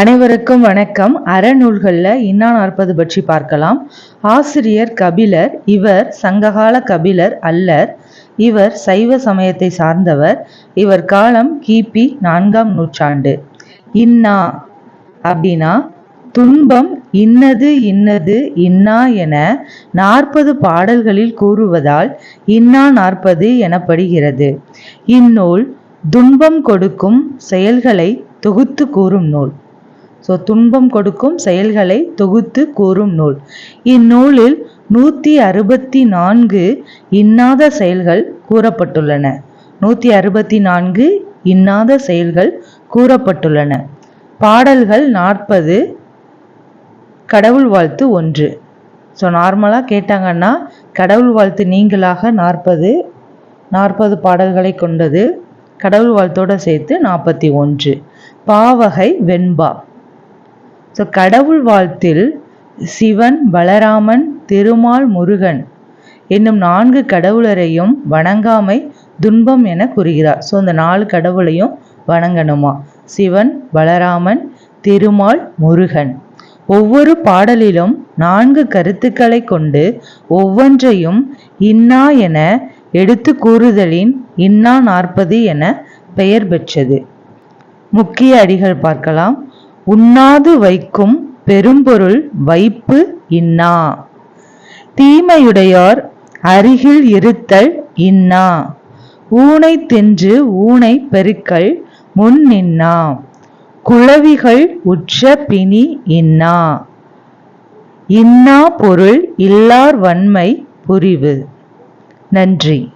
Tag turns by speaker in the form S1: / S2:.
S1: அனைவருக்கும் வணக்கம். அறநூல்களில் இன்னா நாற்பது பற்றி பார்க்கலாம். ஆசிரியர் கபிலர் இவர் சங்ககால கபிலர் அல்லர். இவர் சைவ சமயத்தை சார்ந்தவர். இவர் காலம் கிபி நான்காம் நூற்றாண்டு. இன்னா அப்படின்னா துன்பம் இன்னது இன்னது இன்னா என நாற்பது பாடல்களில் கூறுவதால் இன்னா நாற்பது எனப்படுகிறது. இந்நூல் துன்பம் கொடுக்கும் செயல்களை தொகுத்து கூறும் நூல். ஸோ துன்பம் கொடுக்கும் செயல்களை தொகுத்து கூறும் நூல். இந்நூலில் நூற்றி அறுபத்தி நான்கு இன்னாத செயல்கள் கூறப்பட்டுள்ளன. நூற்றி அறுபத்தி நான்கு இன்னாத செயல்கள் கூறப்பட்டுள்ளன. பாடல்கள் நாற்பது கடவுள் வாழ்த்து ஒன்று. ஸோ நார்மலாக கேட்டாங்கன்னா கடவுள் வாழ்த்து நீங்களாக நாற்பது நாற்பது பாடல்களை கொண்டது கடவுள் வாழ்த்தோடு சேர்த்து நாற்பத்தி ஒன்று. பாவகை வெண்பா. ஸோ கடவுள் வாழ்த்தில் சிவன் பலராமன் திருமால் முருகன் என்னும் நான்கு கடவுளரையும் வணங்காமை துன்பம் என கூறுகிறார். ஸோ இந்த நாலு கடவுளையும் வணங்கணுமா? சிவன் பலராமன் திருமால் முருகன் ஒவ்வொரு பாடலிலும் நான்கு கருத்துக்களை கொண்டு ஒவ்வொன்றையும் இன்னா என எடுத்து கூறுதலின் இன்னா நாற்பது என பெயர் பெற்றது. முக்கிய அடிகள் பார்க்கலாம். உண்ணாது வைக்கும் பெரும்பொருள் வைப்பு இன்னா. தீமையுடையோர் அருகில் இருத்தல் இன்னா. ஊனை தின்று ஊனை பெருக்கல் முன் நின்னா. குளவிகள் உற்ற பிணி இன்னா. இன்னா பொருள் இல்லார் வன்மை புரிவு. நன்றி.